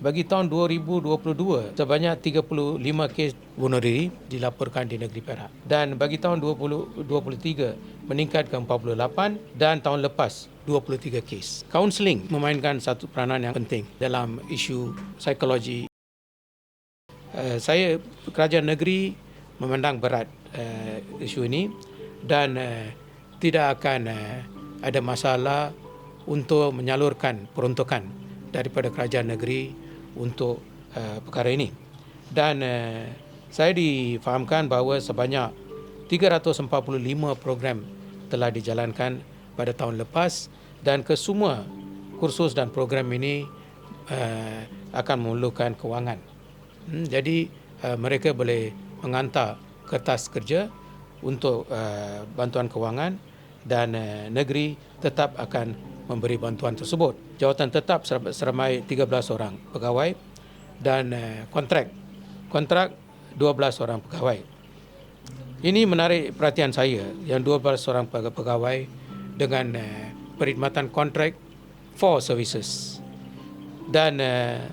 bagi tahun 2022 sebanyak 35 kes bunuh diri dilaporkan di negeri Perak dan bagi tahun 2023 meningkat ke 48 dan tahun lepas 23 kes. Kaunseling memainkan satu peranan yang penting dalam isu psikologi. Uh, saya kerajaan negeri memandang berat uh, isu ini dan uh, tidak akan uh, ada masalah untuk menyalurkan peruntukan daripada kerajaan negeri untuk uh, perkara ini. Dan uh, saya difahamkan bahawa sebanyak 345 program telah dijalankan pada tahun lepas dan kesemua kursus dan program ini uh, akan memerlukan kewangan. Hmm, jadi uh, mereka boleh menghantar kertas kerja untuk uh, bantuan kewangan dan uh, negeri tetap akan memberi bantuan tersebut. Jawatan tetap seramai 13 orang pegawai dan uh, kontrak kontrak 12 orang pegawai. Ini menarik perhatian saya yang 12 orang pegawai dengan uh, perkhidmatan kontrak for services. Dan uh,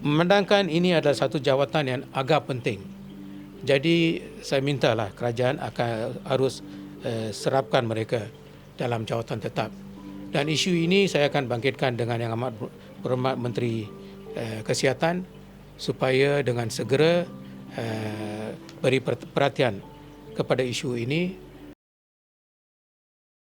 memandangkan ini adalah satu jawatan yang agak penting. Jadi saya mintalah kerajaan akan harus serapkan mereka dalam jawatan tetap. Dan isu ini saya akan bangkitkan dengan yang amat berhormat Menteri uh, Kesihatan supaya dengan segera uh, beri perhatian kepada isu ini